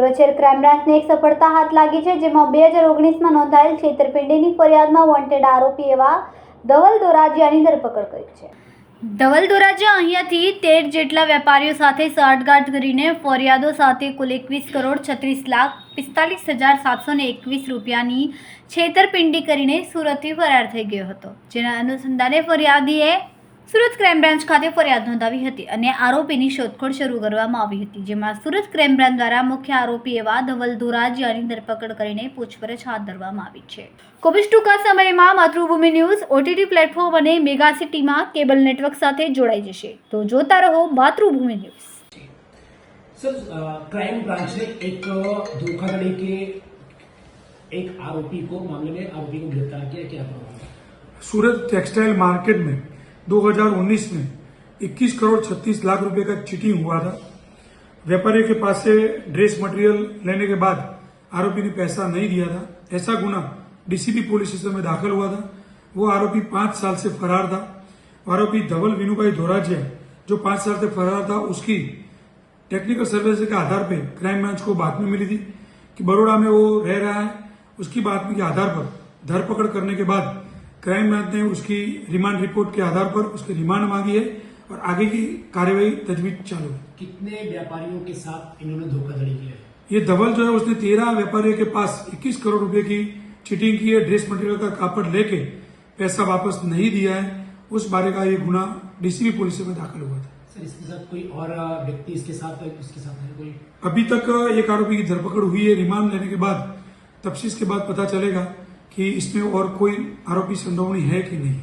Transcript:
ક્રોચેર crime બ્રાન્ચને એક સફળતા હાથ લાગી છે, જેમાં બે હજાર ઓગણીસમાં નોંધાયેલ છેતરપિંડીની ફરિયાદમાં વોન્ટેડ આરોપી એવા ધવલ દોરાજીયાની ધરપકડ કરી છે. ધવલ દોરાજીયા અહીંયાથી તેર જેટલા વેપારીઓ સાથે સાઠગાંઠ કરીને ફરિયાદો સાથે કુલ એકવીસ કરોડ છત્રીસ લાખ પિસ્તાલીસ હજાર સાતસો ને એકવીસ રૂપિયાની છેતરપિંડી કરીને સુરતથી ફરાર થઈ ગયો હતો. જેના અનુસંધાને ફરિયાદીએ સુરત ક્રાઇમ બ્રાન્ચ ખાતે ફરિયાદ નોંધાવી હતી અને આરોપીની શોધખોળ શરૂ કરવામાં આવી હતી જેમાં સુરત ક્રાઇમ બ્રાન્ચ દ્વારા મુખ્ય આરોપી એવા ધવલ ધોરાજીયાની ધરપકડ કરીને પૂછપરછ હાથ ધરવામાં આવી છે ખૂબ જ ટૂંકા સમયમાં માતૃભૂમિ ન્યૂઝ ઓટીટી પ્લેટફોર્મ અને મેગા સિટીમાં કેબલ નેટવર્ક સાથે જોડાઈ જશે તો જોતા રહો માતૃભૂમિ ન્યૂઝ सर अ, क्राइम ब्रांच ने एक अ, धोखाधड़ी के एक आरोपी को मामले में आरोपी को गिरफ्तार किया क्या प्रॉब्लम सूरत टेक्सटाइल मार्केट में 2019 में 21 करोड़ 36 लाख रुपए का चीटिंग हुआ था। व्यापारी के पास से ड्रेस मटेरियल लेने के बाद आरोपी ने पैसा नहीं दिया था। ऐसा गुना डीसीपी पुलिस स्टेशन में दाखिल हुआ था। वो आरोपी पाँच साल से फरार था। आरोपी धवल विनुभाई धोराजिया, जो पाँच साल से फरार था, उसकी टेक्निकल सर्विस के आधार पर क्राइम ब्रांच को बातमी मिली थी कि बड़ोड़ा में वो रह रहा है। उसकी बातमी के आधार पर धरपकड़ करने के बाद क्राइम ब्रांच ने उसकी रिमांड रिपोर्ट के आधार पर उसकी रिमांड मांगी है और आगे की कार्यवाही तजवीज चालू है। कितने व्यापारियों के साथ इन्होंने धोखाधड़ी किया है? ये धवल जो है उसने तेरह व्यापारियों के पास 21 करोड़ रुपए की चीटिंग की है ड्रेस मटेरियल का कापड़ लेके पैसा वापस नहीं दिया है। उस बारे का ये गुना डीसीबी पुलिस में दाखिल हुआ था। सर इसके साथ कोई और व्यक्ति इसके साथ उसके साथ है कोई? अभी तक एक आरोपी की धरपकड़ हुई है रिमांड लेने के बाद तफ्तीश के बाद पता चलेगा। कि इसमें और कोई आरोपी संडोवनी है कि नहीं?